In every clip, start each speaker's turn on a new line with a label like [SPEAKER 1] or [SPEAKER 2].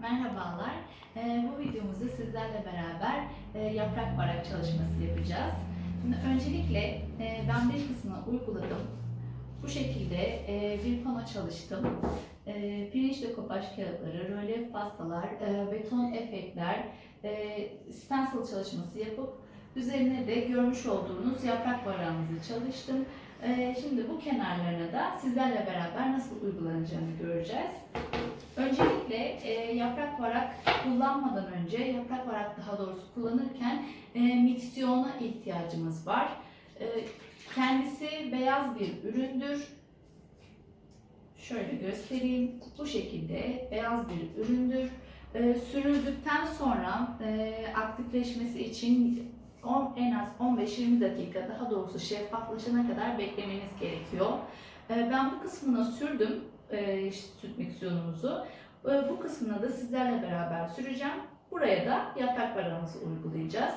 [SPEAKER 1] Merhabalar. Ee, bu videomuzda sizlerle beraber e, yaprak varak çalışması yapacağız. Şimdi öncelikle e, ben bir kısmını uyguladım. Bu şekilde e, bir pano çalıştım. E, pirinç dekopaj kağıtları, rölyef pastalar, beton efektler, stencil çalışması yapıp üzerine de görmüş olduğunuz yaprak varağımızı çalıştım. Şimdi bu kenarlarına da sizlerle beraber nasıl uygulanacağını göreceğiz. Öncelikle e, yaprak varak kullanmadan önce, yaprak varak daha doğrusu kullanırken e, miksiyona ihtiyacımız var. E, kendisi beyaz bir üründür. Şöyle göstereyim. Bu şekilde beyaz bir üründür. E, sürüldükten sonra e, aktifleşmesi için on- en az 15-20 dakika daha doğrusu şeffaflaşana kadar beklemeniz gerekiyor. E, ben bu kısmına sürdüm e, süt miksiyonumuzu. E, bu kısmına da sizlerle beraber süreceğim. Buraya da yaprak varağımızı uygulayacağız.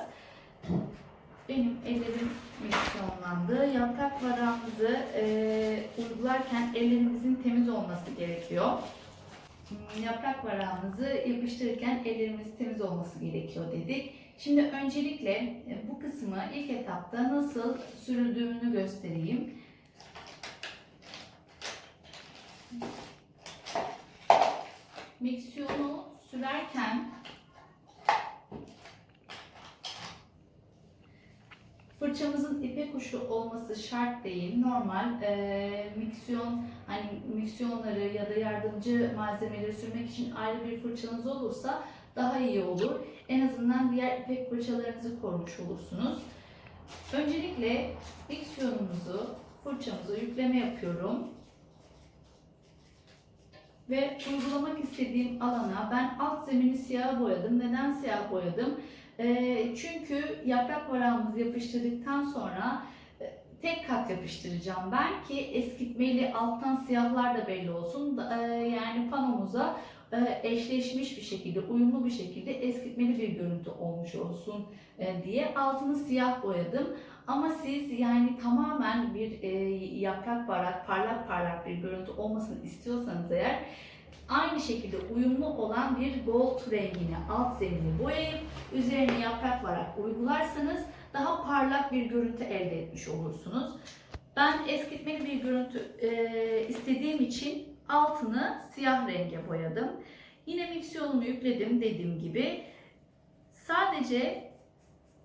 [SPEAKER 1] Benim ellerim miksiyonlandı. Yaprak varağımızı e, uygularken ellerimizin temiz olması gerekiyor. Hmm, Yaprak varağımızı yapıştırırken ellerimiz temiz olması gerekiyor dedik. Şimdi öncelikle e, bu kısmı ilk etapta nasıl sürüldüğünü göstereyim. Miksiyonu sürerken fırçamızın ipek uçlu olması şart değil. Normal e, miksiyon hani miksiyonları ya da yardımcı malzemeleri sürmek için ayrı bir fırçanız olursa daha iyi olur. En azından diğer ipek fırçalarınızı korumuş olursunuz. Öncelikle miksiyonumuzu, fırçamıza yükleme yapıyorum ve uygulamak istediğim alana ben alt zemini siyah boyadım. Neden siyah boyadım? Ee, çünkü yaprak varağımızı yapıştırdıktan sonra e, tek kat yapıştıracağım ben ki eskitmeli alttan siyahlar da belli olsun. E, yani panomuza e, eşleşmiş bir şekilde, uyumlu bir şekilde eskitmeli bir görüntü olmuş olsun e, diye altını siyah boyadım. Ama siz yani tamamen bir e, yaprak varak, parlak parlak bir görüntü olmasını istiyorsanız eğer aynı şekilde uyumlu olan bir gold rengini alt zemini boyayıp üzerine yaprak varak uygularsanız daha parlak bir görüntü elde etmiş olursunuz. Ben eskitmeli bir görüntü e, istediğim için altını siyah renge boyadım. Yine miksiyonumu yükledim dediğim gibi. Sadece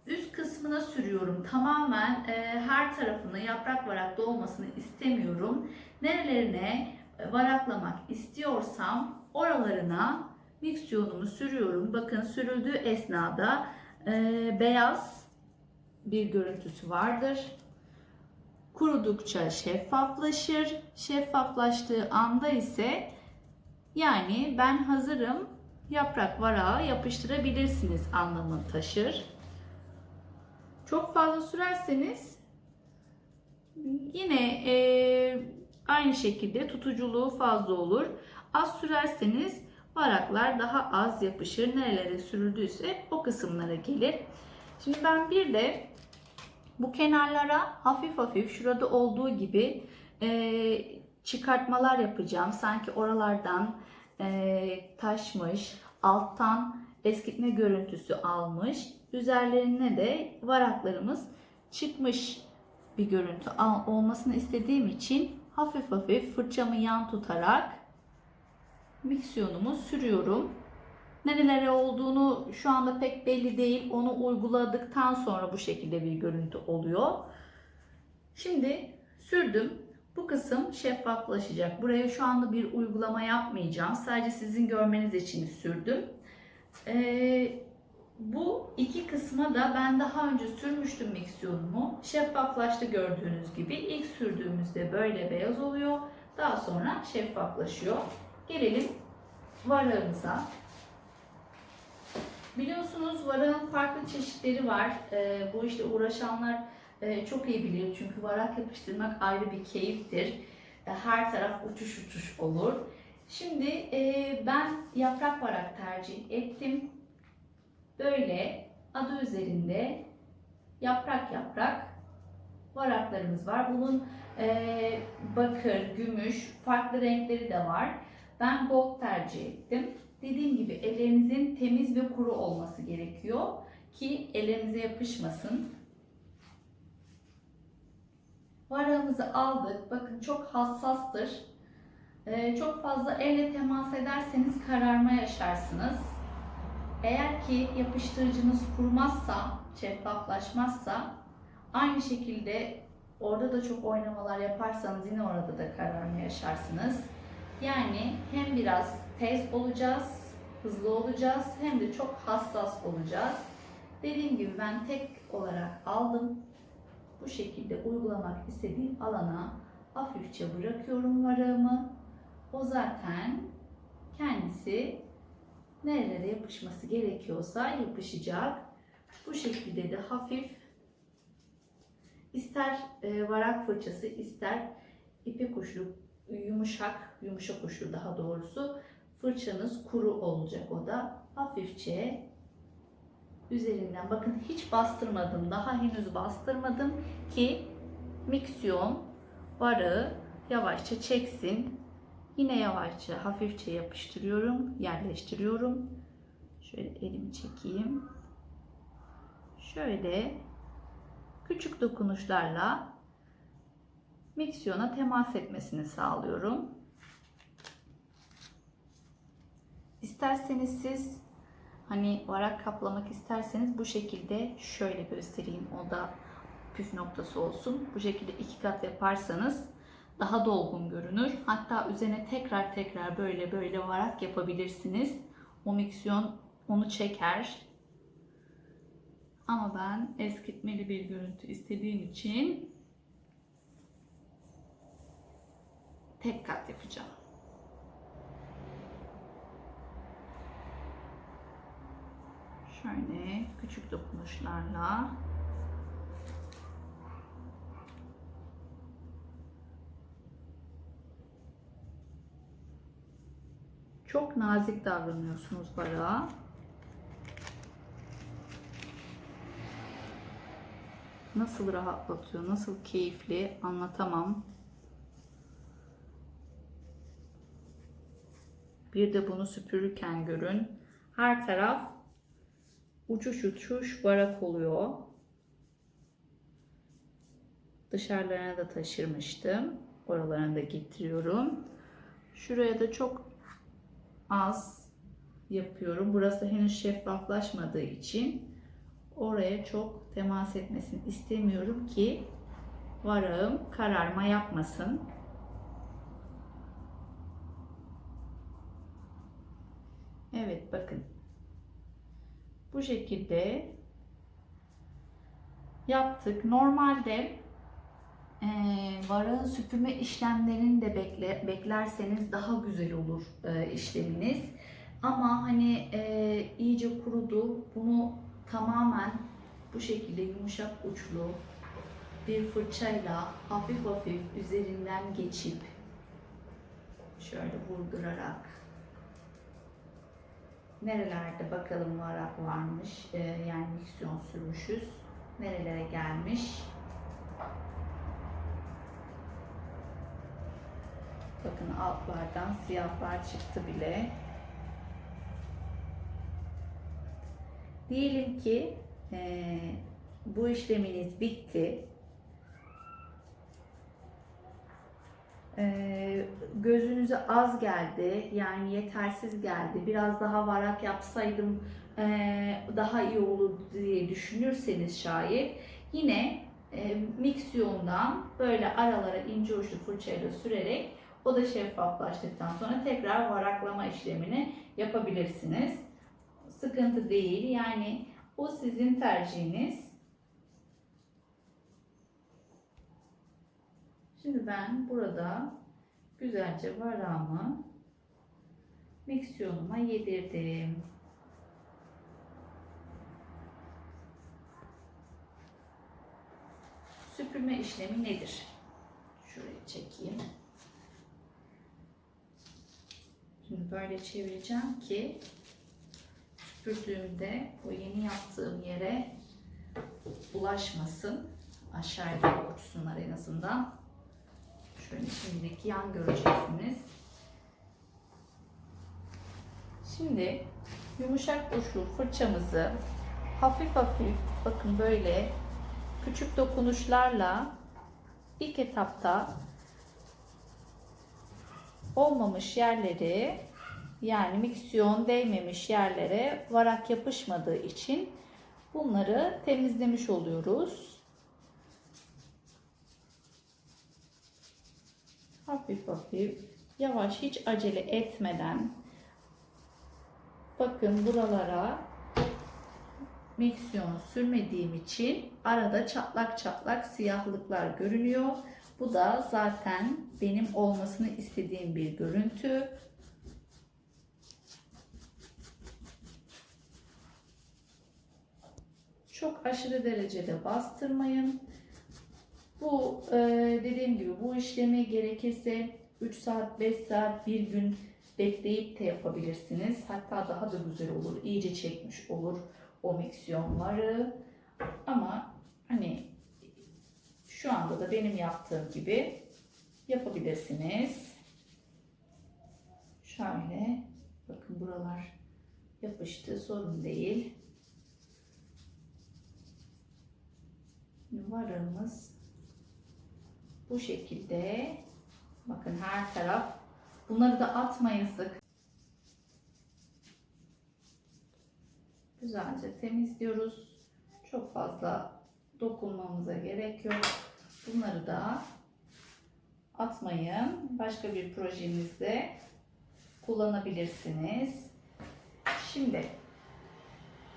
[SPEAKER 1] üst kısmına sürüyorum. Tamamen e, her tarafını yaprak varaklı olmasını istemiyorum. Nerelerine e, varaklamak istiyorsam oralarına miksiyonumu sürüyorum. Bakın sürüldüğü esnada e, beyaz bir görüntüsü vardır. Kurudukça şeffaflaşır. Şeffaflaştığı anda ise yani ben hazırım yaprak varağı yapıştırabilirsiniz anlamı taşır. Çok fazla sürerseniz yine e, aynı şekilde tutuculuğu fazla olur. Az sürerseniz varaklar daha az yapışır. Nerelere sürüldüyse o kısımlara gelir. Şimdi ben bir de bu kenarlara hafif hafif şurada olduğu gibi e, çıkartmalar yapacağım. Sanki oralardan e, taşmış, alttan eskitme görüntüsü almış. Üzerlerine de varaklarımız çıkmış bir görüntü olmasını istediğim için hafif hafif fırçamı yan tutarak miksiyonumu sürüyorum. Nerelere olduğunu şu anda pek belli değil. Onu uyguladıktan sonra bu şekilde bir görüntü oluyor. Şimdi sürdüm. Bu kısım şeffaflaşacak. Buraya şu anda bir uygulama yapmayacağım. Sadece sizin görmeniz için sürdüm. Ee, bu iki kısma da ben daha önce sürmüştüm miksiyonumu. Şeffaflaştı gördüğünüz gibi. İlk sürdüğümüzde böyle beyaz oluyor. Daha sonra şeffaflaşıyor. Gelelim varağımıza. Biliyorsunuz varağın farklı çeşitleri var. Ee, bu işte uğraşanlar e, çok iyi bilir. Çünkü varak yapıştırmak ayrı bir keyiftir. E, her taraf uçuş uçuş olur. Şimdi e, ben yaprak varak tercih ettim. Böyle adı üzerinde yaprak yaprak varaklarımız var. Bunun e, bakır, gümüş, farklı renkleri de var. Ben gold tercih ettim. Dediğim gibi ellerinizin temiz ve kuru olması gerekiyor ki ellerinize yapışmasın. Varağımızı aldık. Bakın çok hassastır. Ee, çok fazla elle temas ederseniz kararma yaşarsınız. Eğer ki yapıştırıcınız kurmazsa, şeffaflaşmazsa aynı şekilde orada da çok oynamalar yaparsanız yine orada da kararma yaşarsınız. Yani hem biraz tez olacağız, hızlı olacağız hem de çok hassas olacağız. Dediğim gibi ben tek olarak aldım. Bu şekilde uygulamak istediğim alana hafifçe bırakıyorum varağımı. O zaten kendisi nerelere yapışması gerekiyorsa yapışacak. Bu şekilde de hafif ister e, varak fırçası ister ipek uçlu yumuşak, yumuşak uçlu daha doğrusu fırçanız kuru olacak o da. Hafifçe üzerinden bakın hiç bastırmadım. Daha henüz bastırmadım ki miksiyon varağı yavaşça çeksin. Yine yavaşça hafifçe yapıştırıyorum, yerleştiriyorum. Şöyle elimi çekeyim. Şöyle küçük dokunuşlarla miksiyona temas etmesini sağlıyorum. İsterseniz siz hani varak kaplamak isterseniz bu şekilde şöyle göstereyim. O da püf noktası olsun. Bu şekilde iki kat yaparsanız daha dolgun görünür. Hatta üzerine tekrar tekrar böyle böyle varak yapabilirsiniz. O miksiyon onu çeker. Ama ben eskitmeli bir görüntü istediğim için tek kat yapacağım. Şöyle küçük dokunuşlarla Çok nazik davranıyorsunuz varağa. Nasıl rahatlatıyor, nasıl keyifli anlatamam. Bir de bunu süpürürken görün. Her taraf uçuş uçuş varak oluyor. Dışarılarına da taşırmıştım. Oralarını da getiriyorum. Şuraya da çok az yapıyorum. Burası henüz şeffaflaşmadığı için oraya çok temas etmesini istemiyorum ki varağım kararma yapmasın. Evet bakın. Bu şekilde yaptık. Normalde e, varağın süpürme işlemlerini de bekle, beklerseniz daha güzel olur e, işleminiz. Ama hani e, iyice kurudu. Bunu tamamen bu şekilde yumuşak uçlu bir fırçayla hafif hafif üzerinden geçip şöyle vurdurarak nerelerde bakalım varak varmış e, yani miksiyon sürmüşüz nerelere gelmiş? Bakın altlardan siyahlar çıktı bile. Diyelim ki e, bu işleminiz bitti gözünüze az geldi yani yetersiz geldi biraz daha varak yapsaydım ee, daha iyi olur diye düşünürseniz şayet yine e, miksiyondan böyle aralara ince uçlu fırçayla sürerek o da şeffaflaştıktan sonra tekrar varaklama işlemini yapabilirsiniz. Sıkıntı değil yani o sizin tercihiniz. Şimdi ben burada güzelce varağımı miksiyonuma yedirdim. Süpürme işlemi nedir? Şuraya çekeyim. Şimdi böyle çevireceğim ki süpürdüğümde o yeni yaptığım yere bulaşmasın. Aşağıya uçsunlar en azından. Şöyle şimdiki yan göreceksiniz. Şimdi yumuşak uçlu fırçamızı hafif hafif bakın böyle küçük dokunuşlarla ilk etapta olmamış yerleri yani miksiyon değmemiş yerlere varak yapışmadığı için bunları temizlemiş oluyoruz. Hafif hafif yavaş hiç acele etmeden bakın buralara miksiyon sürmediğim için arada çatlak çatlak siyahlıklar görünüyor. Bu da zaten benim olmasını istediğim bir görüntü. Çok aşırı derecede bastırmayın. Bu e, dediğim gibi bu işlemi gerekirse 3 saat, 5 saat, bir gün bekleyip de yapabilirsiniz. Hatta daha da güzel olur. İyice çekmiş olur o miksiyonları. Ama hani şu anda da benim yaptığım gibi yapabilirsiniz. Şöyle bakın buralar yapıştı sorun değil. Varımız bu şekilde. Bakın her taraf. Bunları da atmayın sık. Güzelce temizliyoruz. Çok fazla dokunmamıza gerek yok. Bunları da atmayın. Başka bir projemizde kullanabilirsiniz. Şimdi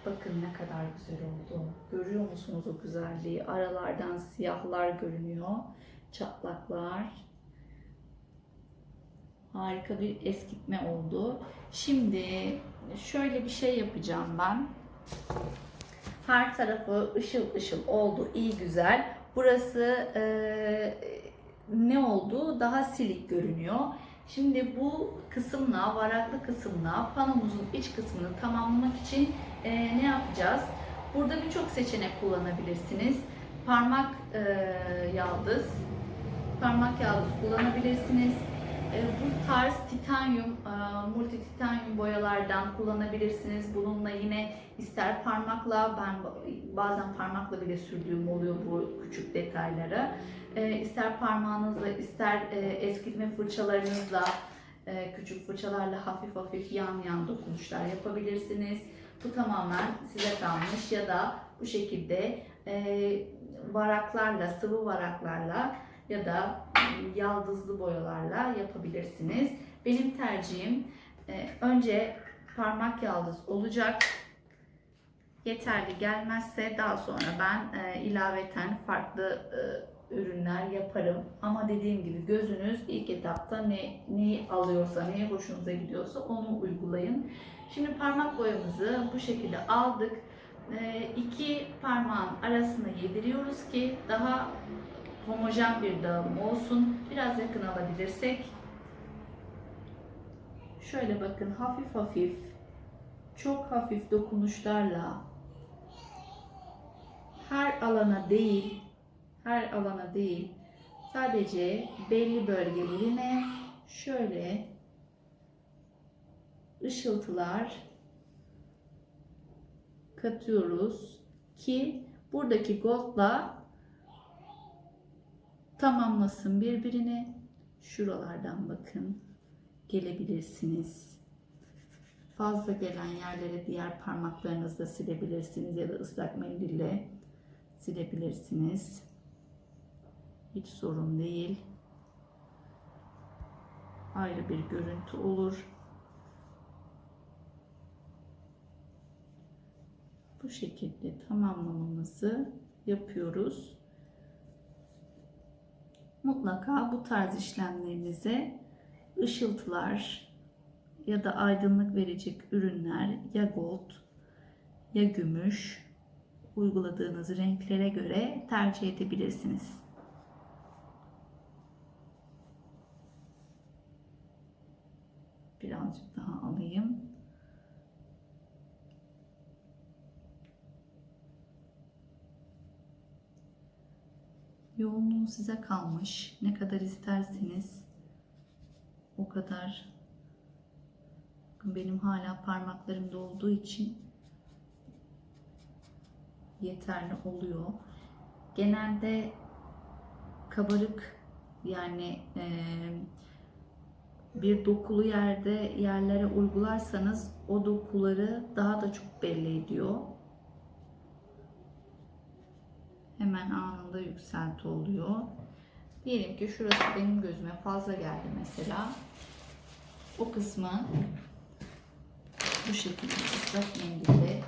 [SPEAKER 1] bakın ne kadar güzel oldu. Görüyor musunuz o güzelliği? Aralardan siyahlar görünüyor. Çatlaklar. Harika bir eskitme oldu. Şimdi şöyle bir şey yapacağım ben. Her tarafı ışıl ışıl oldu, iyi güzel. Burası eee, ne oldu? Daha silik görünüyor. Şimdi bu kısımla, varaklı kısımla panomuzun iç kısmını tamamlamak için eee, ne yapacağız? Burada birçok seçenek kullanabilirsiniz. Parmak eee, yaldız, parmak yaldız kullanabilirsiniz. E, Bu tarz titanyum, e, multi titanyum boyalardan kullanabilirsiniz. Bununla yine ister parmakla, ben bazen parmakla bile sürdüğüm oluyor bu küçük detaylara. E, ister parmağınızla, ister eskitme fırçalarınızla, küçük fırçalarla hafif hafif yan yan dokunuşlar yapabilirsiniz. Bu tamamen size kalmış ya da bu şekilde varaklarla, sıvı varaklarla ya da yaldızlı boyalarla yapabilirsiniz. Benim tercihim e, önce parmak yaldız olacak. Yeterli gelmezse daha sonra ben e, ilaveten farklı e, ürünler yaparım. Ama dediğim gibi gözünüz ilk etapta ne neyi alıyorsa, neye hoşunuza gidiyorsa onu uygulayın. Şimdi parmak boyamızı bu şekilde aldık. E, iki parmağın arasına yediriyoruz ki daha homojen bir dağılım olsun. Biraz yakın alabilirsek. Şöyle bakın hafif hafif, çok hafif dokunuşlarla her alana değil, her alana değil, sadece belli bölgelerine şöyle ışıltılar katıyoruz ki buradaki goldla tamamlasın birbirini. Şuralardan bakın gelebilirsiniz. Fazla gelen yerlere diğer parmaklarınızla silebilirsiniz ya da ıslak mendille silebilirsiniz. Hiç sorun değil. Ayrı bir görüntü olur. Bu şekilde tamamlamamızı yapıyoruz mutlaka bu tarz işlemlerinize ışıltılar ya da aydınlık verecek ürünler ya gold ya gümüş uyguladığınız renklere göre tercih edebilirsiniz. Birazcık daha alayım. Yoğunluğu size kalmış. Ne kadar isterseniz o kadar benim hala parmaklarımda olduğu için yeterli oluyor. Genelde kabarık yani eee, bir dokulu yerde yerlere uygularsanız o dokuları daha da çok belli ediyor. Hemen anında yükselti oluyor. Diyelim ki şurası benim gözüme fazla geldi mesela. O kısmı bu şekilde ıslak mendille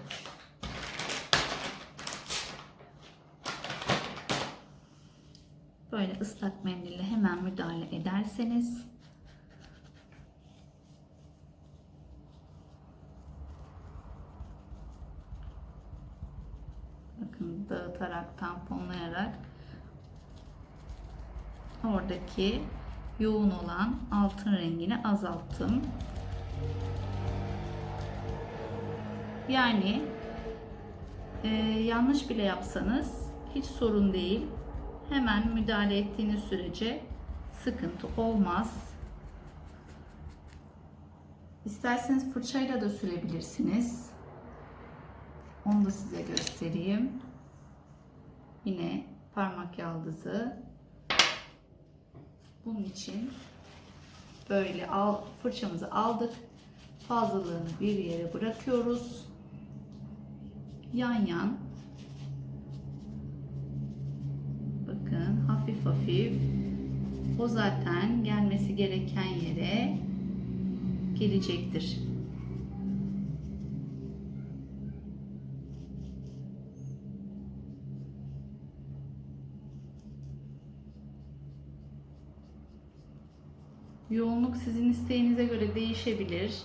[SPEAKER 1] böyle ıslak mendille hemen müdahale ederseniz bakın dağıtarak tamponlayarak oradaki yoğun olan altın rengini azalttım. Yani e, yanlış bile yapsanız hiç sorun değil. Hemen müdahale ettiğiniz sürece sıkıntı olmaz. İsterseniz fırçayla da sürebilirsiniz. Onu da size göstereyim. Yine parmak yaldızı. Bunun için böyle al, fırçamızı aldık. Fazlalığını bir yere bırakıyoruz. Yan yan. Bakın hafif hafif. O zaten gelmesi gereken yere gelecektir. Yoğunluk sizin isteğinize göre değişebilir.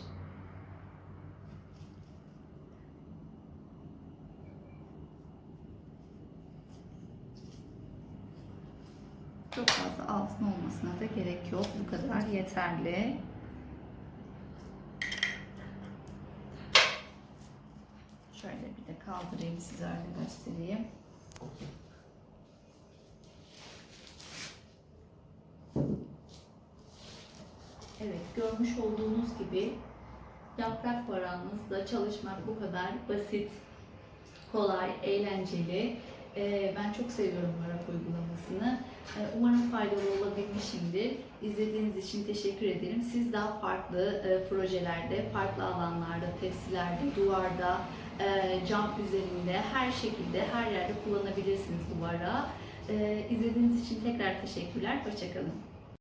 [SPEAKER 1] Çok fazla altın olmasına da gerek yok. Bu kadar yeterli. Şöyle bir de kaldırayım size öyle göstereyim. Evet, görmüş olduğunuz gibi yaprak varanımızla çalışmak bu kadar basit, kolay, eğlenceli. Ee, ben çok seviyorum varak uygulamasını. Ee, umarım faydalı olabilmişimdir. İzlediğiniz için teşekkür ederim. Siz daha farklı e, projelerde, farklı alanlarda, tepsilerde, duvarda, e, cam üzerinde, her şekilde, her yerde kullanabilirsiniz bu varağı. Ee, izlediğiniz için tekrar teşekkürler. Hoşçakalın.